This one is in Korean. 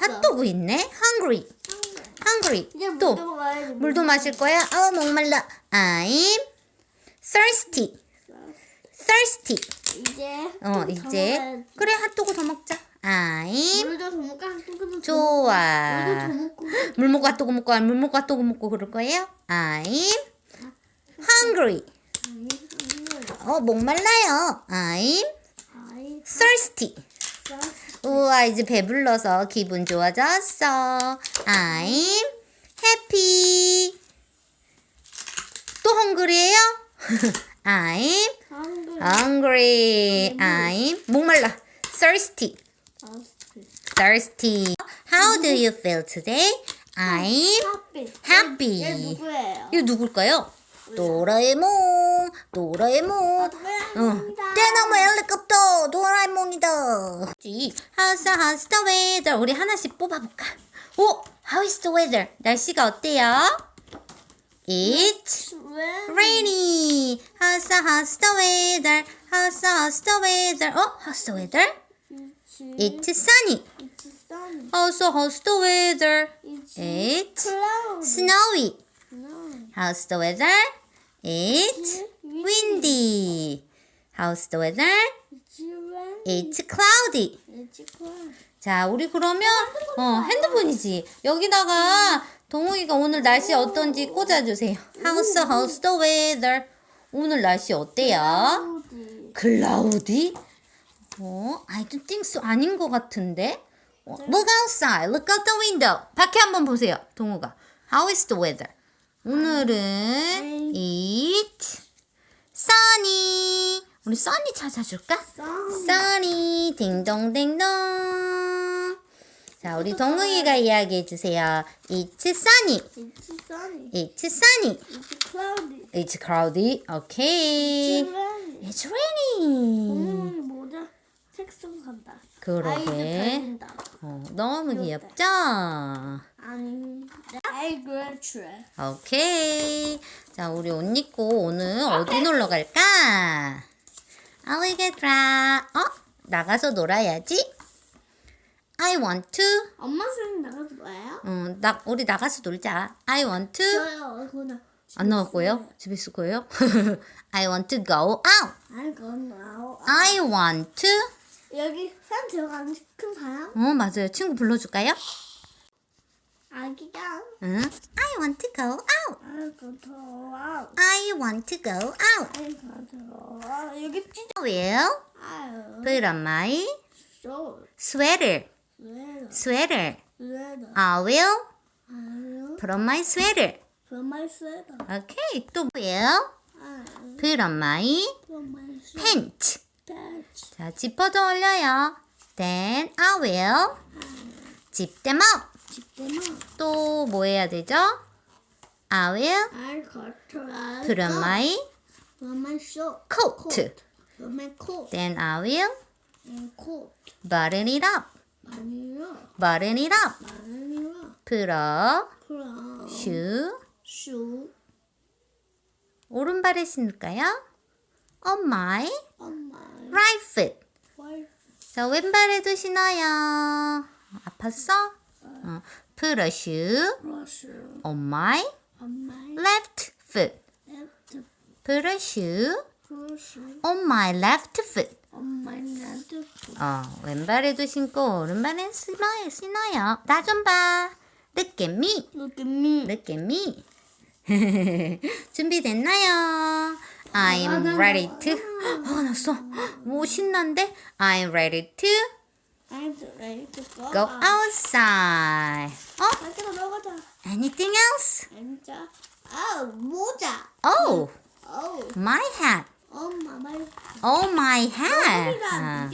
핫도그 있네. hungry. hungry. 이제 또 물도 먹어야지. 물도 마실 거야? 어, 목말라. I'm thirsty. thirsty. 이제 어, 좀 이제. 그래 핫도그 더 먹자. I'm 물도 더 먹고 핫도그도 더 좋아. 물도 더 먹고 물 먹고 핫도그 먹고 물 먹고 핫도그 먹고 그럴 거예요? I'm hungry. 어, 목말라요. I'm 아이 thirsty. 우와, 이제 배불러서 기분 좋아졌어. I'm happy. 또 헝그리예요? I'm hungry. I'm 목말라. thirsty. thirsty. How do you feel today? I'm happy. 얘 누구예요? 이거 누굴까요? 도라에몽, 도라에몽. 어, 대나무 헬리콥터, 도라에몽이 다. 지, How's the, how's the weather? 우리 하나씩 뽑아볼까? 오, How is the weather? 날씨가 어때요? It's 왜? rainy. How's the, how's the weather? How's the, how's the weather? 어, how's the weather? It's sunny. It's sunny. How's the, how's the weather? It's It's cloudy. snowy. No. How's the weather? It's windy. How's the weather? It's rainy. It's cloudy. Cloudy. 자, 우리 그러면 어, 핸드폰이지. 여기다가 동욱이가 오늘 날씨 어떤지 꽂아주세요. How's the, how's the weather? 오늘 날씨 어때요? cloudy. cloudy? 어, I don't think so. 아닌 것 같은데? 어, look outside. Look out the window. 밖에 한번 보세요. 동우가. How is the weather? 오늘은 it sunny. 우리 sunny 찾아줄까? Sunny. sunny. 딩동댕동. 자, 우리 동욱이가 이야기해 주세요. It's sunny. It's sunny. It's sunny. It's cloudy. It's cloudy. Okay. It's rainy. 어머니 모자 색소 간다. 그러게. 어, 너무 귀엽죠? 아니, 아이 그렇지. 오케이. 자, 우리 옷 입고 오늘 어디 놀러 갈까? 알리게드라. 어? 나가서 놀아야지. I want to. 엄마 쌤 나가서 뭐예요? 어, 나, 우리 나가서 놀자. I want to. 저요. 안 나올 거예요? 집에 있을 거예요? I want to go out. 아이 그건 나오. I want to. 여기 사람 들어가는 큰 사람? 어, 맞아요. 친구 불러줄까요? 아기가. 응. I want to go out. 아이 그 더워. I want to go out. 아이 그 더워. 여기 찢어. Will 아유. put on my 저. sweater. 왜? Sweater. 왜? I will 아유. put on my sweater. 정말 세다. Okay. 또 will 아유. put on my 정말 세. pants. 패치. 자, 지퍼도 올려요. Then I will zip them up. 집대만. 또 뭐 해야 되죠? I will 아이 거쳐. put on my 정말 쇼. coat. 정말 코. Then I will 응, 코. button it up. 아니요. Button it up. Put a 그럼. shoe. 쇼. 오른발에 신을까요? On my 엄마. right foot. 월. 자, 왼발에도 신어요. 아팠어? 어. Put a shoe 러시. on my. Left foot. Put a shoe on my left foot. 엄마 나도. 어, 왼발에도 신고 오른발에 신어요. 신어요. 나 좀 봐. Look at me. Look at me. Look at me. 준비됐나요? I'm ready 나, to. 어, 났어. 오, 신난데? I'm ready to I'm ready to go. go outside. 어? 밖으로 나가자. Anything else? 진짜. 아 모자. Oh, 어우. my hat. 엄마 말. Oh, my hat.